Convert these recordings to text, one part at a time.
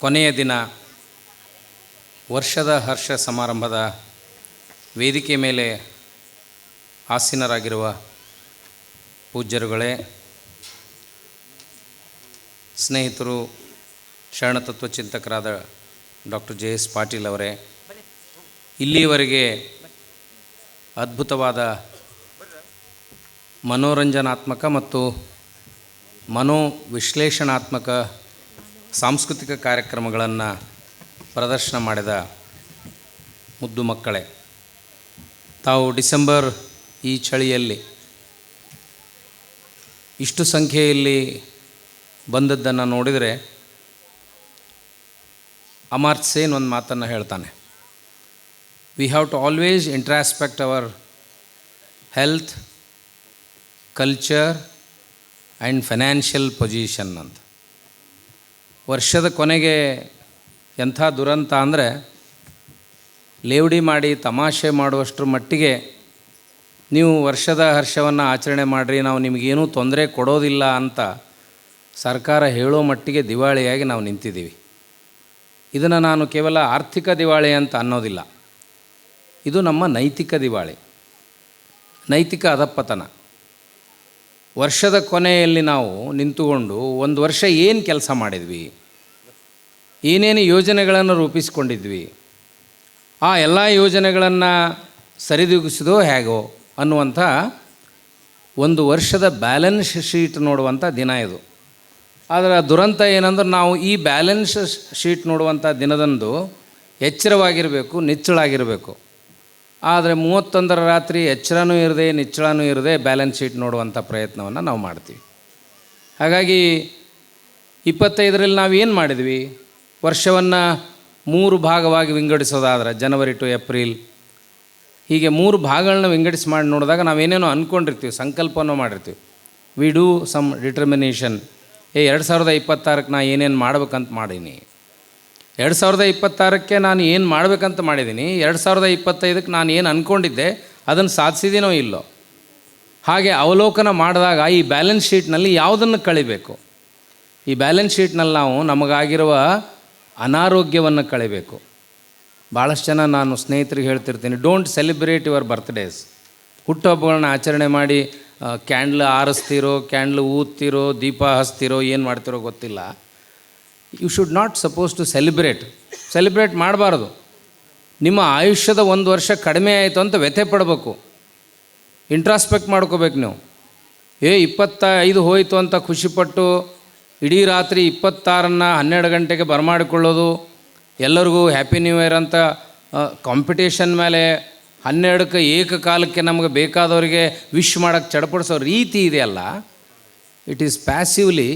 ಕೊನೆಯ ದಿನ ವರ್ಷದ ಹರ್ಷ ಸಮಾರಂಭದ ವೇದಿಕೆ ಮೇಲೆ ಆಸೀನರಾಗಿರುವ ಪೂಜ್ಯರುಗಳೇ, ಸ್ನೇಹಿತರು, ಶರಣತತ್ವ ಚಿಂತಕರಾದ ಡಾಕ್ಟರ್ ಜೆ ಎಸ್ ಪಾಟೀಲ್ ಅವರೇ, ಇಲ್ಲಿಯವರೆಗೆ ಅದ್ಭುತವಾದ ಮನೋರಂಜನಾತ್ಮಕ ಮತ್ತು ಮನೋವಿಶ್ಲೇಷಣಾತ್ಮಕ ಸಾಂಸ್ಕೃತಿಕ ಕಾರ್ಯಕ್ರಮಗಳನ್ನು ಪ್ರದರ್ಶನ ಮಾಡಿದ ಮುದ್ದು ಮಕ್ಕಳೇ. ತಾವು ಡಿಸೆಂಬರ್ ಈ ಚಳಿಯಲ್ಲಿ ಇಷ್ಟು ಸಂಖ್ಯೆಯಲ್ಲಿ ಬಂದದ್ದನ್ನು ನೋಡಿದರೆ ಅಮರ್ತ್ ಸೇನ್ ಒಂದು ಮಾತನ್ನು ಹೇಳ್ತಾನೆ. We have to always introspect our health culture and financial position ಅಂತ. ವರ್ಷದ ಕೊನೆಗೆ ಎಂಥ ದುರಂತ ಅಂದರೆ ಲೇವಡಿ ಮಾಡಿ ತಮಾಷೆ ಮಾಡುವಷ್ಟರ ಮಟ್ಟಿಗೆ ನೀವು ವರ್ಷದ ಹರ್ಷವನ್ನು ಆಚರಣೆ ಮಾಡಿರಿ, ನಾವು ನಿಮಗೇನೂ ತೊಂದರೆ ಕೊಡೋದಿಲ್ಲ ಅಂತ ಸರ್ಕಾರ ಹೇಳೋ ಮಟ್ಟಿಗೆ ದಿವಾಳಿಯಾಗಿ ನಾವು ನಿಂತಿದ್ದೀವಿ. ಇದನ್ನು ನಾನು ಕೇವಲ ಆರ್ಥಿಕ ದಿವಾಳಿ ಅಂತ ಅನ್ನೋದಿಲ್ಲ. ಇದು ನಮ್ಮ ನೈತಿಕ ದಿವಾಳಿ. ನೈತಿಕ ಅಧಪ್ಪತನ ವರ್ಷದ ಕೊನೆಯಲ್ಲಿ ನಾವು ನಿಂತುಕೊಂಡು ಒಂದು ವರ್ಷ ಏನು ಕೆಲಸ ಮಾಡಿದ್ವಿ? ಏನೇನು ಯೋಜನೆಗಳನ್ನು ರೂಪಿಸಿಕೊಂಡಿದ್ವಿ, ಆ ಎಲ್ಲ ಯೋಜನೆಗಳನ್ನು ಸರಿದೂಗಿಸಿದೋ ಹೇಗೋ ಅನ್ನುವಂಥ ಒಂದು ವರ್ಷದ ಬ್ಯಾಲೆನ್ಸ್ ಶೀಟ್ ನೋಡುವಂಥ ದಿನ ಇದು. ಆದರೆ ದುರಂತ ಏನಂದ್ರೆ ನಾವು ಈ ಬ್ಯಾಲೆನ್ಸ್ ಶೀಟ್ ನೋಡುವಂಥ ದಿನದಂದು ಎಚ್ಚರವಾಗಿರಬೇಕು, ನಿಚ್ಚಳಾಗಿರಬೇಕು. ಆದರೆ ಮೂವತ್ತೊಂದರ ರಾತ್ರಿ ಎಚ್ಚರನೂ ಇರದೆ, ನಿಚ್ಚಳನೂ ಇರದೆ ಬ್ಯಾಲೆನ್ಸ್ ಶೀಟ್ ನೋಡುವಂಥ ಪ್ರಯತ್ನವನ್ನು ನಾವು ಮಾಡ್ತೀವಿ. ಹಾಗಾಗಿ ಇಪ್ಪತ್ತೈದರಲ್ಲಿ ನಾವು ಏನು ಮಾಡಿದ್ವಿ? ವರ್ಷವನ್ನು ಮೂರು ಭಾಗವಾಗಿ ವಿಂಗಡಿಸೋದಾದ್ರೆ ಜನವರಿ ಟು ಏಪ್ರಿಲ್. ಹೀಗೆ ಮೂರು ಭಾಗಗಳನ್ನ ವಿಂಗಡಿಸಿ ಮಾಡಿ ನೋಡಿದಾಗ ನಾವೇನೇನೋ ಅಂದ್ಕೊಂಡಿರ್ತೀವಿ ಸಂಕಲ್ಪನೂ ಮಾಡಿರ್ತೀವಿ. ವಿ ಡೂ ಸಮ್ ಡಿಟರ್ಮಿನೇಷನ್ ಏ, ಎರಡು ಸಾವಿರದ ಇಪ್ಪತ್ತಾರಕ್ಕೆ ನಾ ಏನೇನು ಮಾಡ್ಬೇಕಂತ ಮಾಡೀನಿ. ಎರಡು ಸಾವಿರದ ಇಪ್ಪತ್ತಾರಕ್ಕೆ ನಾನು ಏನು ಮಾಡಬೇಕಂತ ಮಾಡಿದ್ದೀನಿ ಎರಡು ಸಾವಿರದ ಇಪ್ಪತ್ತೈದಕ್ಕೆ ನಾನು ಏನು ಅಂದ್ಕೊಂಡಿದ್ದೆ ಅದನ್ನು ಸಾಧಿಸಿದ್ದೀನೋ ಇಲ್ಲೋ. ಹಾಗೆ ಅವಲೋಕನ ಮಾಡಿದಾಗ ಈ ಬ್ಯಾಲೆನ್ಸ್ ಶೀಟ್ನಲ್ಲಿ ಯಾವುದನ್ನು ಕಳಿಬೇಕು? ಈ ಬ್ಯಾಲೆನ್ಸ್ ಶೀಟ್ನಲ್ಲಿ ನಾವು ನಮಗಾಗಿರುವ ಅನಾರೋಗ್ಯವನ್ನು ಕಳೆಯಬೇಕು. ಭಾಳಷ್ಟು ಜನ ನಾನು ಸ್ನೇಹಿತರಿಗೆ ಹೇಳ್ತಿರ್ತೀನಿ ಡೋಂಟ್ ಸೆಲೆಬ್ರೇಟ್ ಯುವರ್ ಬರ್ತ್ಡೇಸ್ ಹುಟ್ಟುಹಬ್ಬಗಳನ್ನ ಆಚರಣೆ ಮಾಡಿ ಕ್ಯಾಂಡ್ಲ್ ಆರಿಸ್ತಿರೋ, ಕ್ಯಾಂಡ್ಲ್ ಊದ್ತಿರೋ, ದೀಪ ಹಸ್ತಿರೋ ಏನು ಮಾಡ್ತಿರೋ ಗೊತ್ತಿಲ್ಲ. You should not suppose to celebrate celebrate ಮಾಡಬಾರ್ದು. ನಿಮ್ಮ ಆಯುಷ್ಯದ ಒಂದು ವರ್ಷ ಕಡಿಮೆ ಆಯಿತು ಅಂತ ವ್ಯಥೆ ಪಡಬೇಕು. ಇಂಟ್ರಾಸ್ಪೆಕ್ಟ್ ಮಾಡ್ಕೋಬೇಕು ನೀವು. ಏ ಇಪ್ಪತ್ತ ಐದು ಹೋಯಿತು ಅಂತ ಖುಷಿಪಟ್ಟು ಇಡೀ ರಾತ್ರಿ ಇಪ್ಪತ್ತಾರನ್ನು ಹನ್ನೆರಡು ಗಂಟೆಗೆ ಬರಮಾಡಿಕೊಳ್ಳೋದು, ಎಲ್ಲರಿಗೂ ಹ್ಯಾಪಿ ನ್ಯೂ ಇಯರ್ ಅಂತ ಕಾಂಪಿಟೇಷನ್ ಮೇಲೆ ಹನ್ನೆರಡಕ್ಕೆ ಏಕಕಾಲಕ್ಕೆ ನಮಗೆ ಬೇಕಾದವರಿಗೆ ವಿಶ್ ಮಾಡೋಕ್ಕೆ ಚಡಪಡಿಸೋ ರೀತಿ ಇದೆಯಲ್ಲ it is passively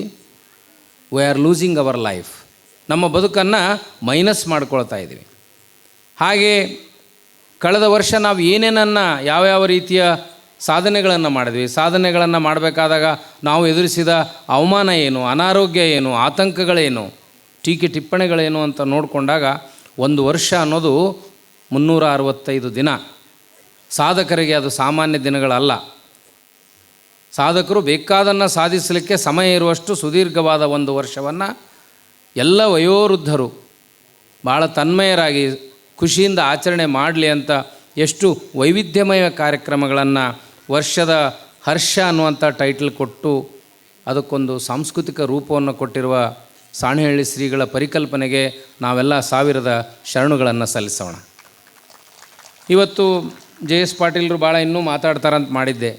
we are losing our life ನಮ್ಮ ಬದುಕನ್ನು ಮೈನಸ್ ಮಾಡ್ಕೊಳ್ತಾ ಇದ್ದೀವಿ. ಹಾಗೆ, ಕಳೆದ ವರ್ಷ ನಾವು ಏನೇನನ್ನು ಯಾವ್ಯಾವ ರೀತಿಯ ಸಾಧನೆಗಳನ್ನು ಮಾಡಿದ್ವಿ. ಸಾಧನೆಗಳನ್ನು ಮಾಡಬೇಕಾದಾಗ ನಾವು ಎದುರಿಸಿದ ಅವಮಾನ ಏನು, ಅನಾರೋಗ್ಯ ಏನು, ಆತಂಕಗಳೇನು, ಟೀಕೆ ಟಿಪ್ಪಣಿಗಳೇನು ಅಂತ ನೋಡಿಕೊಂಡಾಗ ಒಂದು ವರ್ಷ ಅನ್ನೋದು ಮುನ್ನೂರ ಅರವತ್ತೈದು ದಿನ. ಸಾಧಕರಿಗೆ ಅದು ಸಾಮಾನ್ಯ ದಿನಗಳಲ್ಲ. ಸಾಧಕರು ಬೇಕಾದನ್ನು ಸಾಧಿಸಲಿಕ್ಕೆ ಸಮಯ ಇರುವಷ್ಟು ಸುದೀರ್ಘವಾದ ಒಂದು ವರ್ಷವನ್ನು ಎಲ್ಲ ವಯೋವೃದ್ಧರು ಭಾಳ ತನ್ಮಯರಾಗಿ ಖುಷಿಯಿಂದ ಆಚರಣೆ ಮಾಡಲಿ ಅಂತ ಎಷ್ಟು ವೈವಿಧ್ಯಮಯ ಕಾರ್ಯಕ್ರಮಗಳನ್ನು ವರ್ಷದ ಹರ್ಷ ಅನ್ನುವಂಥ ಟೈಟಲ್ ಕೊಟ್ಟು ಅದಕ್ಕೊಂದು ಸಾಂಸ್ಕೃತಿಕ ರೂಪವನ್ನು ಕೊಟ್ಟಿರುವ ಸಾಣೆಹಳ್ಳಿ ಶ್ರೀಗಳ ಪರಿಕಲ್ಪನೆಗೆ ನಾವೆಲ್ಲ ಸಾವಿರದ ಶರಣುಗಳನ್ನು ಸಲ್ಲಿಸೋಣ. ಇವತ್ತು ಜೆ ಎಸ್ ಪಾಟೀಲರು ಭಾಳ ಇನ್ನೂ ಮಾತಾಡ್ತಾರಂತ ಮಾಡಿದ್ದೆ.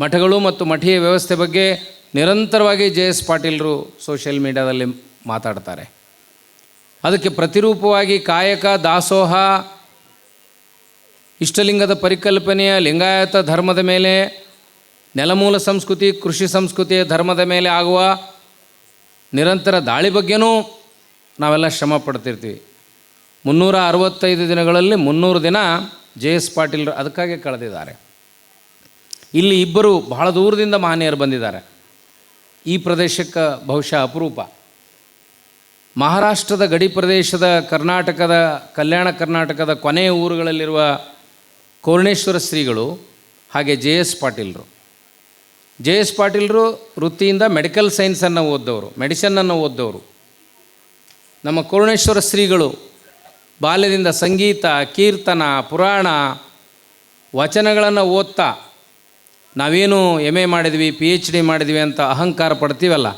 ಮಠಗಳು ಮತ್ತು ಮಠೀಯ ವ್ಯವಸ್ಥೆ ಬಗ್ಗೆ ನಿರಂತರವಾಗಿ ಜೆ ಎಸ್ ಪಾಟೀಲರು ಸೋಷಿಯಲ್ ಮೀಡಿಯಾದಲ್ಲಿ ಮಾತಾಡ್ತಾರೆ. ಅದಕ್ಕೆ ಪ್ರತಿರೂಪವಾಗಿ ಕಾಯಕ ದಾಸೋಹ ಇಷ್ಟಲಿಂಗದ ಪರಿಕಲ್ಪನೆಯ ಲಿಂಗಾಯತ ಧರ್ಮದ ಮೇಲೆ, ನೆಲಮೂಲ ಸಂಸ್ಕೃತಿ, ಕೃಷಿ ಸಂಸ್ಕೃತಿಯ ಧರ್ಮದ ಮೇಲೆ ಆಗುವ ನಿರಂತರ ದಾಳಿ ಬಗ್ಗೆನೂ ನಾವೆಲ್ಲ ಶ್ರಮ ಪಡ್ತಿರ್ತೀವಿ. ಮುನ್ನೂರ ಅರವತ್ತೈದು ದಿನಗಳಲ್ಲಿ ಮುನ್ನೂರು ದಿನ ಜೆ ಎಸ್ ಪಾಟೀಲ್ ಅದಕ್ಕಾಗಿ ಕಳೆದಿದ್ದಾರೆ. ಇಲ್ಲಿ ಇಬ್ಬರು ಬಹಳ ದೂರದಿಂದ ಮಹನೀಯರು ಬಂದಿದ್ದಾರೆ. ಈ ಪ್ರದೇಶಕ್ಕೆ ಬಹುಶಃ ಅಪರೂಪ. ಮಹಾರಾಷ್ಟ್ರದ ಗಡಿ ಪ್ರದೇಶದ ಕರ್ನಾಟಕದ, ಕಲ್ಯಾಣ ಕರ್ನಾಟಕದ ಕೊನೆಯ ಊರುಗಳಲ್ಲಿರುವ ಕೋರ್ಣೇಶ್ವರ ಶ್ರೀಗಳು ಹಾಗೆ ಜೆ ಎಸ್ ಪಾಟೀಲರು. ಜೆ ಎಸ್ ಪಾಟೀಲರು ವೃತ್ತಿಯಿಂದ ಮೆಡಿಕಲ್ ಸೈನ್ಸನ್ನು ಓದ್ದವರು ಮೆಡಿಸನ್ನನ್ನು ಓದ್ದವರು. ನಮ್ಮ ಕೋರ್ಣೇಶ್ವರ ಶ್ರೀಗಳು ಬಾಲ್ಯದಿಂದ ಸಂಗೀತ, ಕೀರ್ತನ, ಪುರಾಣ ವಚನಗಳನ್ನು ಓದ್ತಾ ನಾವೇನು ಎಂ ಎ ಮಾಡಿದ್ವಿ ಪಿ ಎಚ್ ಡಿ ಮಾಡಿದ್ವಿ ಅಂತ ಅಹಂಕಾರ ಪಡ್ತೀವಲ್ಲ,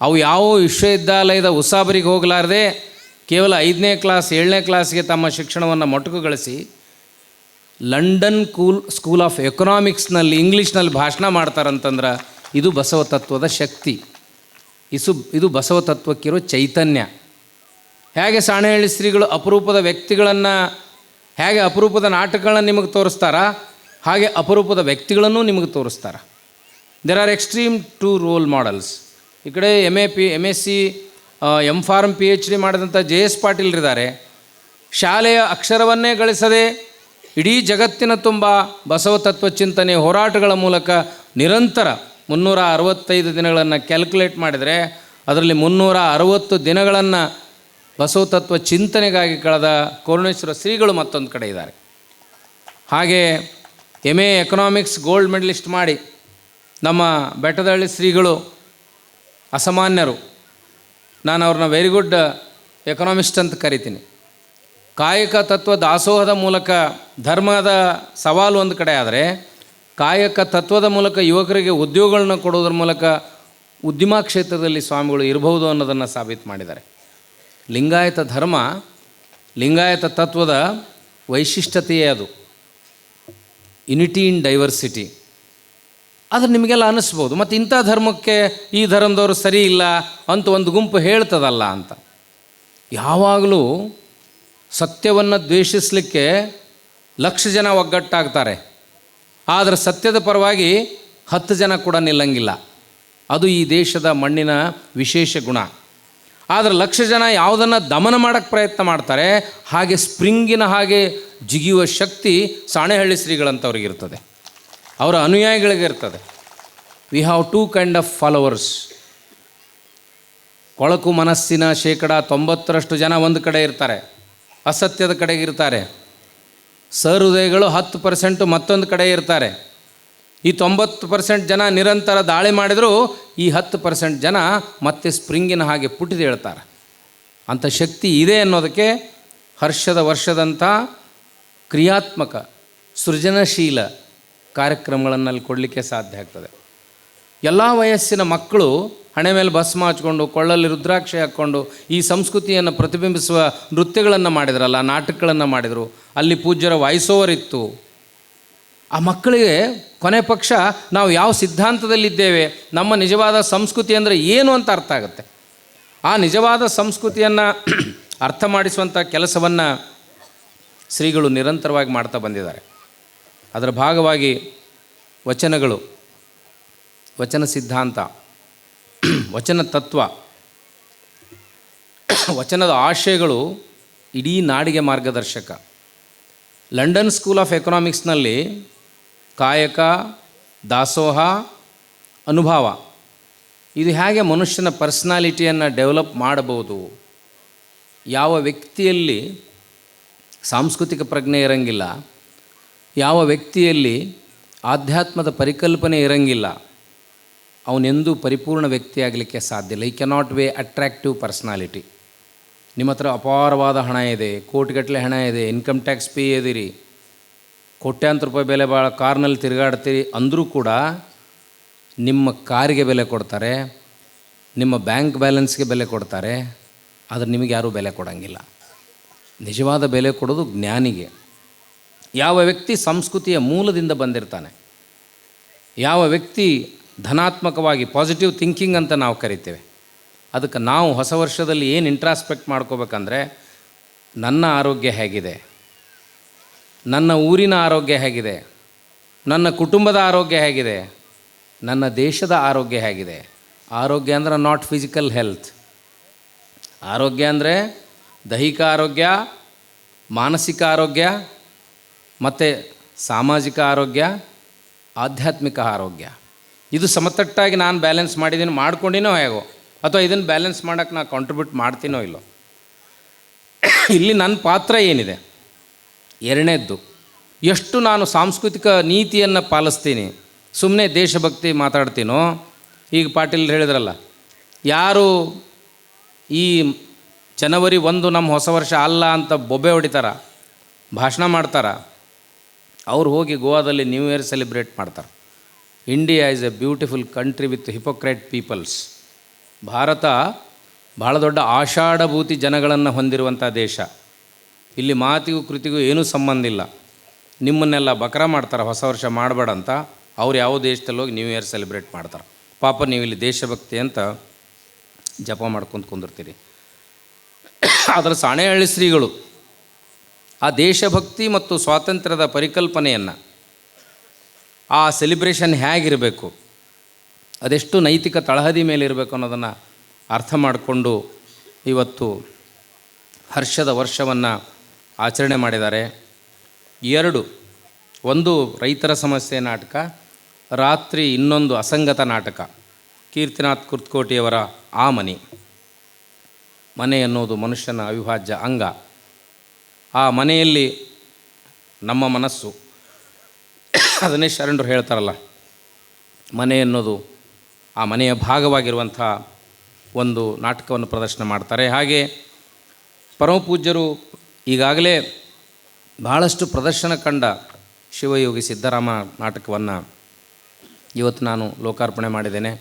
ಅವು ಯಾವ ವಿಶ್ವವಿದ್ಯಾಲಯದ ಉಸಾಬರಿಗೆ ಹೋಗಲಾರದೆ ಕೇವಲ ಐದನೇ ಕ್ಲಾಸ್, ಏಳನೇ ಕ್ಲಾಸ್ಗೆ ತಮ್ಮ ಶಿಕ್ಷಣವನ್ನು ಮೊಟಕುಗೊಳಿಸಿ ಲಂಡನ್ ಕೂಲ್, ಸ್ಕೂಲ್ ಆಫ್ ಎಕನಾಮಿಕ್ಸ್ನಲ್ಲಿ ಇಂಗ್ಲೀಷ್ನಲ್ಲಿ ಭಾಷಣ ಮಾಡ್ತಾರಂತಂದ್ರೆ ಇದು ಬಸವ ತತ್ವದ ಶಕ್ತಿ. ಇಸು, ಇದು ಬಸವ ತತ್ವಕ್ಕಿರೋ ಚೈತನ್ಯ. ಹೇಗೆ ಸಾಣೆಹಳ್ಳಿ ಶ್ರೀಗಳು ಅಪರೂಪದ ವ್ಯಕ್ತಿಗಳನ್ನು, ಹೇಗೆ ಅಪರೂಪದ ನಾಟಕಗಳನ್ನ ನಿಮಗೆ ತೋರಿಸ್ತಾರ? ಹಾಗೆ ಅಪರೂಪದ ವ್ಯಕ್ತಿಗಳನ್ನು ನಿಮಗೆ ತೋರಿಸ್ತಾರ? There are extreme two role models ಈ ಕಡೆ M A P M S C M pharm P H D ಮಾಡಿದಂಥ ಜೆ ಎಸ್ ಪಾಟೀಲ್ರಿದ್ದಾರೆ ಶಾಲೆಯ ಅಕ್ಷರವನ್ನೇ ಗಳಿಸದೆ ಇಡೀ ಜಗತ್ತಿನ ತುಂಬ ಬಸವ ತತ್ವ ಚಿಂತನೆ ಹೋರಾಟಗಳ ಮೂಲಕ ನಿರಂತರ ಮುನ್ನೂರ ಅರವತ್ತೈದು ದಿನಗಳನ್ನು ಕ್ಯಾಲ್ಕುಲೇಟ್ ಮಾಡಿದರೆ ಅದರಲ್ಲಿ ಮುನ್ನೂರ ಅರವತ್ತು ದಿನಗಳನ್ನು ಬಸವ ತತ್ವ ಚಿಂತನೆಗಾಗಿ ಕಳೆದ ಕೋರುಣೇಶ್ವರ ಶ್ರೀಗಳು ಮತ್ತೊಂದು ಕಡೆ ಇದ್ದಾರೆ. ಹಾಗೆ M A economics gold medalist ಮಾಡಿ ನಮ್ಮ ಬೆಟ್ಟದಹಳ್ಳಿ ಶ್ರೀಗಳು ಅಸಾಮಾನ್ಯರು. ನಾನು ಅವ್ರನ್ನ ವೆರಿ ಗುಡ್ ಎಕನಾಮಿಸ್ಟ್ ಅಂತ ಕರಿತೀನಿ. ಕಾಯಕ ತತ್ವ ದಾಸೋಹದ ಮೂಲಕ ಧರ್ಮದ ಸವಾಲು ಒಂದು ಕಡೆ ಆದರೆ, ಕಾಯಕ ತತ್ವದ ಮೂಲಕ ಯುವಕರಿಗೆ ಉದ್ಯೋಗಗಳನ್ನ ಕೊಡೋದ್ರ ಮೂಲಕ ಉದ್ಯಮ ಕ್ಷೇತ್ರದಲ್ಲಿ ಸ್ವಾಮಿಗಳು ಇರಬಹುದು ಅನ್ನೋದನ್ನು ಸಾಬೀತು ಮಾಡಿದ್ದಾರೆ. ಲಿಂಗಾಯತ ಧರ್ಮ, ಲಿಂಗಾಯತ ತತ್ವದ ವೈಶಿಷ್ಟ್ಯತೆಯೇ ಅದು. ಯುನಿಟಿ ಇನ್ ಡೈವರ್ಸಿಟಿ ಆದರೆ ನಿಮಗೆಲ್ಲ ಅನ್ನಿಸ್ಬೋದು ಮತ್ತು ಇಂಥ ಧರ್ಮಕ್ಕೆ ಈ ಧರ್ಮದವರು ಸರಿ ಇಲ್ಲ ಅಂತ ಒಂದು ಗುಂಪು ಹೇಳ್ತದಲ್ಲ ಅಂತ. ಯಾವಾಗಲೂ ಸತ್ಯವನ್ನು ದ್ವೇಷಿಸಲಿಕ್ಕೆ ಲಕ್ಷ ಜನ ಒಗ್ಗಟ್ಟಾಗ್ತಾರೆ. ಆದರೆ ಸತ್ಯದ ಪರವಾಗಿ ಹತ್ತು ಜನ ಕೂಡ ನಿಲ್ಲಂಗಿಲ್ಲ. ಅದು ಈ ದೇಶದ ಮಣ್ಣಿನ ವಿಶೇಷ ಗುಣ. ಆದರೆ ಲಕ್ಷ ಜನ ಯಾವುದನ್ನು ದಮನ ಮಾಡೋಕ್ಕೆ ಪ್ರಯತ್ನ ಮಾಡ್ತಾರೆ, ಹಾಗೆ ಸ್ಪ್ರಿಂಗಿನ ಹಾಗೆ ಜಿಗಿಯುವ ಶಕ್ತಿ ಸಾಣೆಹಳ್ಳಿ ಶ್ರೀಗಳಂಥವ್ರಿಗಿರ್ತದೆ ಅವರ ಅನುಯಾಯಿಗಳಿಗೆ ಇರ್ತದೆ. We have two kind of followers ಕೊಳಕು ಮನಸ್ಸಿನ ಶೇಕಡ ತೊಂಬತ್ತರಷ್ಟು ಜನ ಒಂದು ಕಡೆ ಇರ್ತಾರೆ. ಅಸತ್ಯದ ಕಡೆಗೆ ಇರ್ತಾರೆ. ಸಹೃದಯಗಳು ಹತ್ತು ಪರ್ಸೆಂಟು ಮತ್ತೊಂದು ಕಡೆ ಇರ್ತಾರೆ. ಈ ತೊಂಬತ್ತು ಪರ್ಸೆಂಟ್ ಜನ ನಿರಂತರ ದಾಳಿ ಮಾಡಿದರೂ, ಈ ಹತ್ತು ಪರ್ಸೆಂಟ್ ಜನ ಮತ್ತೆ ಸ್ಪ್ರಿಂಗಿನ ಹಾಗೆ ಪುಟಿದೇಳ್ತಾರೆ ಅಂಥ ಶಕ್ತಿ ಇದೆ ಅನ್ನೋದಕ್ಕೆ ಹರ್ಷದ ವರ್ಷದಂಥ ಕ್ರಿಯಾತ್ಮಕ ಸೃಜನಶೀಲ ಕಾರ್ಯಕ್ರಮಗಳನ್ನು ಅಲ್ಲಿ ಕೊಡಲಿಕ್ಕೆ ಸಾಧ್ಯ ಆಗ್ತದೆ. ಎಲ್ಲ ವಯಸ್ಸಿನ ಮಕ್ಕಳು ಹಣೆ ಮೇಲೆ ಭಸ್ಮ ಹಚ್ಕೊಂಡು ಕೊಳ್ಳಲ್ಲಿ ರುದ್ರಾಕ್ಷಿ ಹಾಕ್ಕೊಂಡು ಈ ಸಂಸ್ಕೃತಿಯನ್ನು ಪ್ರತಿಬಿಂಬಿಸುವ ನೃತ್ಯಗಳನ್ನು ಮಾಡಿದ್ರಲ್ಲ, ನಾಟಕಗಳನ್ನು ಮಾಡಿದರು. ಅಲ್ಲಿ ಪೂಜ್ಯರ ವಾಯ್ಸ್ ಇತ್ತು. ಆ ಮಕ್ಕಳಿಗೆ ಕೊನೆ ಪಕ್ಷ ನಾವು ಯಾವ ಸಿದ್ಧಾಂತದಲ್ಲಿದ್ದೇವೆ, ನಮ್ಮ ನಿಜವಾದ ಸಂಸ್ಕೃತಿ ಅಂದರೆ ಏನು ಅಂತ ಅರ್ಥ ಆಗುತ್ತೆ. ಆ ನಿಜವಾದ ಸಂಸ್ಕೃತಿಯನ್ನು ಅರ್ಥ ಮಾಡಿಸುವಂಥ ಕೆಲಸವನ್ನು ಶ್ರೀಗಳು ನಿರಂತರವಾಗಿ ಮಾಡ್ತಾ ಬಂದಿದ್ದಾರೆ. ಅದರ ಭಾಗವಾಗಿ ವಚನಗಳು. ವಚನ ಸಿದ್ಧಾಂತ, ವಚನ ತತ್ವ, ವಚನದ ಆಶಯಗಳು ಇಡೀ ನಾಡಿಗೆ ಮಾರ್ಗದರ್ಶಕ. ಲಂಡನ್ ಸ್ಕೂಲ್ ಆಫ್ ಎಕನಾಮಿಕ್ಸ್ನಲ್ಲಿ ಕಾಯಕ, ದಾಸೋಹ, ಅನುಭವ, ಇದು ಹೇಗೆ ಮನುಷ್ಯನ ಪರ್ಸ್ನಾಲಿಟಿಯನ್ನು ಡೆವಲಪ್ ಮಾಡಬಹುದು? ಯಾವ ವ್ಯಕ್ತಿಯಲ್ಲಿ ಸಾಂಸ್ಕೃತಿಕ ಪ್ರಜ್ಞೆ ಇರಂಗಿಲ್ಲ, ಯಾವ ವ್ಯಕ್ತಿಯಲ್ಲಿ ಆಧ್ಯಾತ್ಮದ ಪರಿಕಲ್ಪನೆ ಇರಂಗಿಲ್ಲ ಅವನೆಂದೂ ಪರಿಪೂರ್ಣ ವ್ಯಕ್ತಿ ಆಗಲಿಕ್ಕೆ ಸಾಧ್ಯ ಇಲ್ಲ. ಈ ಕೆನಾಟ್ ವೇ ಅಟ್ರಾಕ್ಟಿವ್ ಪರ್ಸ್ನಾಲಿಟಿ ನಿಮ್ಮ ಹತ್ರ ಅಪಾರವಾದ ಹಣ ಇದೆ, ಕೋಟಿಗಟ್ಟಲೆ ಹಣ ಇದೆ ಇನ್ಕಮ್ ಟ್ಯಾಕ್ಸ್ ಪೇ ಇದ್ದೀರಿ ಕೋಟ್ಯಾಂತರ ರೂಪಾಯಿ ಬೆಲೆ ಭಾಳ ಕಾರ್ನಲ್ಲಿ ತಿರುಗಾಡ್ತೀರಿ ಅಂದರೂ ಕೂಡ ನಿಮ್ಮ ಕಾರಿಗೆ ಬೆಲೆ ಕೊಡ್ತಾರೆ, ನಿಮ್ಮ ಬ್ಯಾಂಕ್ ಬ್ಯಾಲೆನ್ಸ್ಗೆ ಬೆಲೆ ಕೊಡ್ತಾರೆ, ಆದರೆ ನಿಮಗೆ ಯಾರೂ ಬೆಲೆ ಕೊಡೋಂಗಿಲ್ಲ. ನಿಜವಾದ ಬೆಲೆ ಕೊಡೋದು ಜ್ಞಾನಿಗೆ. ಯಾವ ವ್ಯಕ್ತಿ ಸಂಸ್ಕೃತಿಯ ಮೂಲದಿಂದ ಬಂದಿರ್ತಾನೆ, ಯಾವ ವ್ಯಕ್ತಿ ಧನಾತ್ಮಕವಾಗಿ ಪಾಸಿಟಿವ್ ಥಿಂಕಿಂಗ್ ಅಂತ ನಾವು ಕರಿತೇವೆ. ಅದಕ್ಕೆ ನಾವು ಹೊಸ ವರ್ಷದಲ್ಲಿ ಏನು ಇಂಟ್ರಾಸ್ಪೆಕ್ಟ್ ಮಾಡ್ಕೋಬೇಕಂದ್ರೆ ನನ್ನ ಆರೋಗ್ಯ ಹೇಗಿದೆ, ನನ್ನ ಊರಿನ ಆರೋಗ್ಯ ಹೇಗಿದೆ, ನನ್ನ ಕುಟುಂಬದ ಆರೋಗ್ಯ ಹೇಗಿದೆ, ನನ್ನ ದೇಶದ ಆರೋಗ್ಯ ಹೇಗಿದೆ. ಆರೋಗ್ಯ ಅಂದರೆ ನಾಟ್ ಫಿಸಿಕಲ್ ಹೆಲ್ತ್ ಆರೋಗ್ಯ ಅಂದರೆ ದೈಹಿಕ ಆರೋಗ್ಯ, ಮಾನಸಿಕ ಆರೋಗ್ಯ, ಮತ್ತು ಸಾಮಾಜಿಕ ಆರೋಗ್ಯ, ಆಧ್ಯಾತ್ಮಿಕ ಆರೋಗ್ಯ. ಇದು ಸಮತಟ್ಟಾಗಿ ನಾನು ಬ್ಯಾಲೆನ್ಸ್ ಮಾಡಿದ್ದೀನಿ ಮಾಡ್ಕೊಂಡಿನೋ ಹೇಗೋ? ಅಥವಾ ಇದನ್ನು ಬ್ಯಾಲೆನ್ಸ್ ಮಾಡೋಕ್ಕೆ ನಾನು ಕಾಂಟ್ರಿಬ್ಯೂಟ್ ಮಾಡ್ತೀನೋ ಇಲ್ಲೋ? ಇಲ್ಲಿ ನನ್ನ ಪಾತ್ರ ಏನಿದೆ? ಎರಡನೇದ್ದು, ಎಷ್ಟು ನಾನು ಸಾಂಸ್ಕೃತಿಕ ನೀತಿಯನ್ನು ಪಾಲಿಸ್ತೀನಿ ಸುಮ್ಮನೆ ದೇಶಭಕ್ತಿ ಮಾತಾಡ್ತೀನೋ? ಈಗ ಪಾಟೀಲ್ ಹೇಳಿದ್ರಲ್ಲ, ಯಾರು ಈ ಜನವರಿ ಒಂದು ನಮ್ಮ ಹೊಸ ವರ್ಷ ಅಲ್ಲ ಅಂತ ಬೊಬ್ಬೆ ಹೊಡಿತಾರ, ಭಾಷಣ ಮಾಡ್ತಾರ, ಅವ್ರು ಹೋಗಿ ಗೋವಾದಲ್ಲಿ ನ್ಯೂ ಇಯರ್ ಸೆಲೆಬ್ರೇಟ್ ಮಾಡ್ತಾರೆ. India is a beautiful country with hypocrite peoples Bharat ಭಾಳ ದೊಡ್ಡ ಆಷಾಢಭೂತಿ ಜನಗಳನ್ನು ಹೊಂದಿರುವಂಥ ದೇಶ. ಇಲ್ಲಿ ಮಾತಿಗೂ ಕೃತಿಗೂ ಏನೂ ಸಂಬಂಧ ಇಲ್ಲ. ನಿಮ್ಮನ್ನೆಲ್ಲ ಬಕರ ಮಾಡ್ತಾರೆ, ಹೊಸ ವರ್ಷ ಮಾಡಬೇಡ ಅಂತ. ಅವ್ರು ಯಾವ ದೇಶದಲ್ಲಿ ಹೋಗಿ ನ್ಯೂ ಇಯರ್ ಸೆಲೆಬ್ರೇಟ್ ಮಾಡ್ತಾರೆ. ಪಾಪ ನೀವು ಇಲ್ಲಿ ದೇಶಭಕ್ತಿ ಅಂತ ಜಪ ಮಾಡ್ಕೊಂಡು ಕುಂದಿರ್ತೀರಿ. ಅದರ ಸಾಣೆಹಳ್ಳಿ ಶ್ರೀಗಳು ಆ ದೇಶಭಕ್ತಿ ಮತ್ತು ಸ್ವಾತಂತ್ರ್ಯದ ಪರಿಕಲ್ಪನೆಯನ್ನು ಆ ಸೆಲಿಬ್ರೇಷನ್ ಹೇಗಿರಬೇಕು? ಅದೆಷ್ಟು ನೈತಿಕ ತಳಹದಿ ಮೇಲೆ ಇರಬೇಕು ಅನ್ನೋದನ್ನು ಅರ್ಥ ಮಾಡಿಕೊಂಡು ಇವತ್ತು ಹರ್ಷದ ವರ್ಷವನ್ನು ಆಚರಣೆ ಮಾಡಿದ್ದಾರೆ. ಎರಡು, ಒಂದು ರೈತರ ಸಮಸ್ಯೆ ನಾಟಕ, ರಾತ್ರಿ ಇನ್ನೊಂದು ಅಸಂಗತ ನಾಟಕ, ಕೀರ್ತಿನಾಥ್ ಕುರ್ತ್ಕೋಟಿಯವರ ಆ ಮನೆ ಮನೆ ಅನ್ನೋದು ಮನುಷ್ಯನ ಅವಿಭಾಜ್ಯ ಅಂಗ. ಆ ಮನೆಯಲ್ಲಿ ನಮ್ಮ ಮನಸ್ಸು ಅದನ್ನೇ ಶರಣರು ಹೇಳ್ತಾರಲ್ಲ, ಮನೆ ಅನ್ನೋದು ಆ ಮನೆಯ ಭಾಗವಾಗಿರುವಂಥ ಒಂದು ನಾಟಕವನ್ನು ಪ್ರದರ್ಶನ ಮಾಡ್ತಾರೆ. ಹಾಗೆ ಪರಮಪೂಜ್ಯರು ಈಗಾಗಲೇ ಬಹಳಷ್ಟು ಪ್ರದರ್ಶನ ಕಂಡ ಶಿವಯೋಗಿ ಸಿದ್ದರಾಮ ನಾಟಕವನ್ನು ಇವತ್ತು ನಾನು ಲೋಕಾರ್ಪಣೆ ಮಾಡಿದ್ದೇನೆ.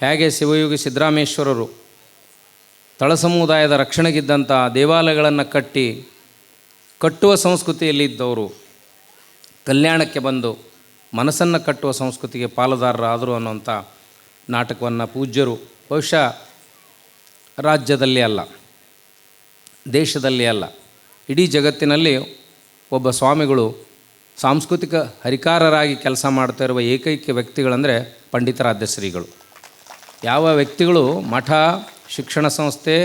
ಹೇಗೆ ಶಿವಯೋಗಿ ಸಿದ್ದರಾಮೇಶ್ವರರು ತಳ ಸಮುದಾಯದ ರಕ್ಷಣೆಗಿದ್ದಂಥ ದೇವಾಲಯಗಳನ್ನು ಕಟ್ಟಿ ಕಟ್ಟುವ ಸಂಸ್ಕೃತಿಯಲ್ಲಿದ್ದವರು ಕಲ್ಯಾಣಕ್ಕೆ ಬಂದು ಮನಸ್ಸನ್ನು ಕಟ್ಟುವ ಸಂಸ್ಕೃತಿಗೆ ಪಾಲುದಾರರಾದರು ಅನ್ನುವಂಥ ನಾಟಕವನ್ನು ಪೂಜ್ಯರು, ಬಹುಶಃ ರಾಜ್ಯದಲ್ಲಿ ಅಲ್ಲ, ದೇಶದಲ್ಲಿ ಅಲ್ಲ. ಇಡೀ ಜಗತ್ತಿನಲ್ಲಿ ಒಬ್ಬ ಸ್ವಾಮಿಗಳು ಸಾಂಸ್ಕೃತಿಕ ಹರಿಕಾರರಾಗಿ ಕೆಲಸ ಮಾಡ್ತಾ ಇರುವ ಏಕೈಕ ವ್ಯಕ್ತಿಗಳಂದರೆ ಪಂಡಿತರಾಧ್ಯ ಶ್ರೀಗಳು. ಯಾವ ವ್ಯಕ್ತಿಗಳು ಮಠ, ಶಿಕ್ಷಣ ಸಂಸ್ಥೆ,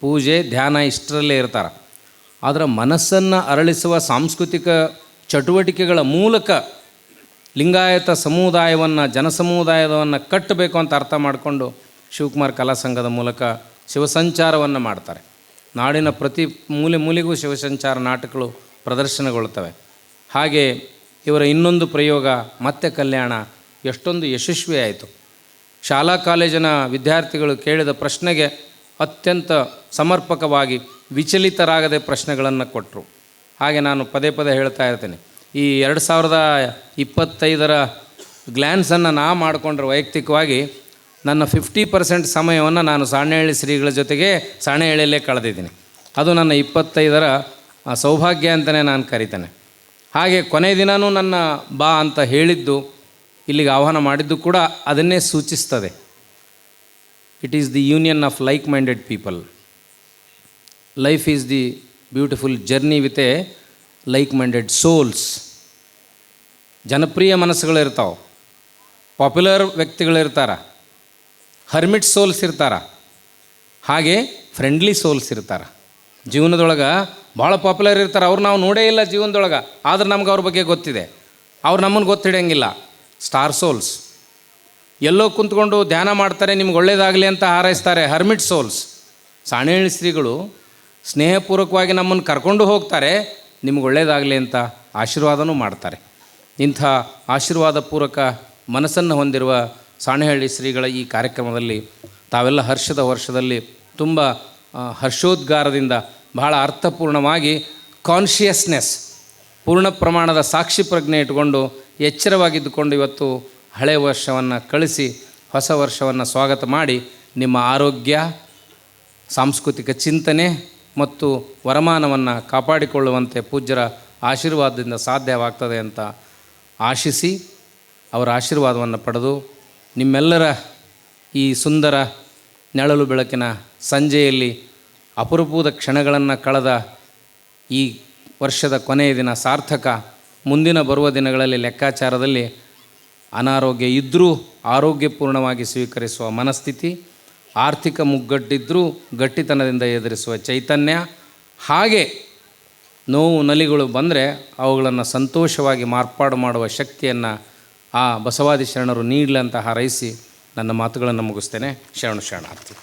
ಪೂಜೆ, ಧ್ಯಾನ ಇಷ್ಟರಲ್ಲೇ ಇರ್ತಾರೆ. ಆದರೆ ಮನಸ್ಸನ್ನು ಅರಳಿಸುವ ಸಾಂಸ್ಕೃತಿಕ ಚಟುವಟಿಕೆಗಳ ಮೂಲಕ ಲಿಂಗಾಯತ ಸಮುದಾಯವನ್ನು ಜನಸಮುದಾಯವನ್ನು ಕಟ್ಟಬೇಕು ಅಂತ ಅರ್ಥ ಮಾಡಿಕೊಂಡು ಶಿವಕುಮಾರ್ ಕಲಾ ಸಂಘದ ಮೂಲಕ ಶಿವಸಂಚಾರವನ್ನು ಮಾಡ್ತಾರೆ. ನಾಡಿನ ಪ್ರತಿ ಮೂಲೆ ಮೂಲೆಗೂ ಶಿವಸಂಚಾರ ನಾಟಕಗಳು ಪ್ರದರ್ಶನಗೊಳ್ಳುತ್ತವೆ ಹಾಗೆ ಇವರ ಇನ್ನೊಂದು ಪ್ರಯೋಗ ಮತ್ತೆ ಕಲ್ಯಾಣ, ಎಷ್ಟೊಂದು ಯಶಸ್ವಿ ಆಯಿತು. ಶಾಲಾ ಕಾಲೇಜಿನ ವಿದ್ಯಾರ್ಥಿಗಳು ಕೇಳಿದ ಪ್ರಶ್ನೆಗೆ ಅತ್ಯಂತ ಸಮರ್ಪಕವಾಗಿ ವಿಚಲಿತರಾಗದೆ ಪ್ರಶ್ನೆಗಳನ್ನು ಕೊಟ್ಟರು ಹಾಗೆ ನಾನು ಪದೇ ಪದೇ ಹೇಳ್ತಾ ಇರ್ತೇನೆ. ಈ ಎರಡು ಸಾವಿರದ ಇಪ್ಪತ್ತೈದರ ಗ್ಲ್ಯಾನ್ಸನ್ನು ನಾ ಮಾಡಿಕೊಂಡ್ರೆ ವೈಯಕ್ತಿಕವಾಗಿ ನನ್ನ ಫಿಫ್ಟಿ ಪರ್ಸೆಂಟ್ ಸಮಯವನ್ನು ನಾನು ಸಾಣೆಹಳ್ಳಿ ಶ್ರೀಗಳ ಜೊತೆಗೆ ಸಾಣೆಹಳ್ಳಿಯಲ್ಲೇ ಕಳೆದಿದ್ದೀನಿ. ಅದು ನನ್ನ ಇಪ್ಪತ್ತೈದರ ಸೌಭಾಗ್ಯ ಅಂತಲೇ ನಾನು ಕರಿತೇನೆ. ಹಾಗೆ ಕೊನೆ ದಿನವೂ ನನ್ನ ಬಾ ಅಂತ ಹೇಳಿದ್ದು, ಇಲ್ಲಿಗೆ ಆಹ್ವಾನ ಮಾಡಿದ್ದು ಕೂಡ ಅದನ್ನೇ ಸೂಚಿಸ್ತದೆ. It is the union of like minded people life is the beautiful journey with a like minded souls ಜನಪ್ರಿಯ ಮನಸ್ಸುಗಳಿರ್ತಾವೆ. ಪಾಪ್ಯುಲರ್ ವ್ಯಕ್ತಿಗಳಿರ್ತಾರ. ಹರ್ಮಿಟ್ ಸೋಲ್ಸ್ ಇರ್ತಾರ. ಹಾಗೆ ಫ್ರೆಂಡ್ಲಿ ಸೋಲ್ಸ್ ಇರ್ತಾರ. ಜೀವನದೊಳಗೆ ಭಾಳ ಪಾಪ್ಯುಲರ್ ಇರ್ತಾರೆ. ಅವ್ರು ನಾವು ನೋಡೇ ಇಲ್ಲ ಜೀವನದೊಳಗೆ. ಆದ್ರೆ ನಮ್ಗೆ ಅವ್ರ ಬಗ್ಗೆ ಗೊತ್ತಿದೆ. ಅವ್ರು ನಮ್ಮನ್ನು ಗೊತ್ತಿಡೋಂಗಿಲ್ಲ. ಸ್ಟಾರ್ ಸೋಲ್ಸ್ ಎಲ್ಲೋ ಕುಂತ್ಕೊಂಡು ಧ್ಯಾನ ಮಾಡ್ತಾರೆ, ನಿಮ್ಗೆ ಒಳ್ಳೇದಾಗಲಿ ಅಂತ ಹಾರೈಸ್ತಾರೆ ಹರ್ಮಿಟ್ ಸೋಲ್ಸ್ ಸಾಣೇಳಿ ಶ್ರೀಗಳು ಸ್ನೇಹಪೂರ್ವಕವಾಗಿ ನಮ್ಮನ್ನು ಕರ್ಕೊಂಡು ಹೋಗ್ತಾರೆ, ನಿಮ್ಗೆ ಒಳ್ಳೆಯದಾಗಲಿ ಅಂತ ಆಶೀರ್ವಾದನೂ ಮಾಡ್ತಾರೆ. ಇಂಥ ಆಶೀರ್ವಾದ ಪೂರಕ ಮನಸ್ಸನ್ನು ಹೊಂದಿರುವ ಸಾಣೆಹಳ್ಳಿ ಶ್ರೀಗಳ ಈ ಕಾರ್ಯಕ್ರಮದಲ್ಲಿ ತಾವೆಲ್ಲ ಹರ್ಷದ ವರ್ಷದಲ್ಲಿ ತುಂಬ ಹರ್ಷೋದ್ಗಾರದಿಂದ ಬಹಳ ಅರ್ಥಪೂರ್ಣವಾಗಿ ಕಾನ್ಷಿಯಸ್ನೆಸ್ ಪೂರ್ಣ ಪ್ರಮಾಣದ ಸಾಕ್ಷಿ ಪ್ರಜ್ಞೆ ಇಟ್ಟುಕೊಂಡು ಎಚ್ಚರವಾಗಿದ್ದುಕೊಂಡು ಇವತ್ತು ಹಳೆ ವರ್ಷವನ್ನು ಕಳಿಸಿ, ಹೊಸ ವರ್ಷವನ್ನು ಸ್ವಾಗತ ಮಾಡಿ ನಿಮ್ಮ ಆರೋಗ್ಯ, ಸಾಂಸ್ಕೃತಿಕ ಚಿಂತನೆ ಮತ್ತು ವರಮಾನವನ್ನು ಕಾಪಾಡಿಕೊಳ್ಳುವಂತೆ ಪೂಜ್ಯರ ಆಶೀರ್ವಾದದಿಂದ ಸಾಧ್ಯವಾಗ್ತದೆ ಅಂತ ಆಶಿಸಿ ಅವರ ಆಶೀರ್ವಾದವನ್ನು ಪಡೆದು ನಿಮ್ಮೆಲ್ಲರ ಈ ಸುಂದರ ನೆಳಲು ಬೆಳಕಿನ ಸಂಜೆಯಲ್ಲಿ ಅಪರೂಪದ ಕ್ಷಣಗಳನ್ನು ಕಳೆದ ಈ ವರ್ಷದ ಕೊನೆಯ ದಿನ ಸಾರ್ಥಕ ಮುಂದಿನ ಬರುವ ದಿನಗಳಲ್ಲಿ ಲೆಕ್ಕಾಚಾರದಲ್ಲಿ ಅನಾರೋಗ್ಯ ಇದ್ದರೂ ಆರೋಗ್ಯಪೂರ್ಣವಾಗಿ ಸ್ವೀಕರಿಸುವ ಮನಸ್ಥಿತಿ ಆರ್ಥಿಕ ಮುಗ್ಗಟ್ಟಿದ್ದರೂ ಗಟ್ಟಿತನದಿಂದ ಎದುರಿಸುವ ಚೈತನ್ಯ, ಹಾಗೆ ನೋವು ನಲಿಗಳು ಬಂದರೆ ಅವುಗಳನ್ನು ಸಂತೋಷವಾಗಿ ಮಾರ್ಪಾಡು ಮಾಡುವ ಶಕ್ತಿಯನ್ನು ಆ ಬಸವಾದಿ ಶರಣರು ನೀಡಲಂತಹ ಅಂತ ಹಾರೈಸಿ ನನ್ನ ಮಾತುಗಳನ್ನು ಮುಗಿಸ್ತೇನೆ. ಶರಣು ಶರಣಾರ್ಥಿ.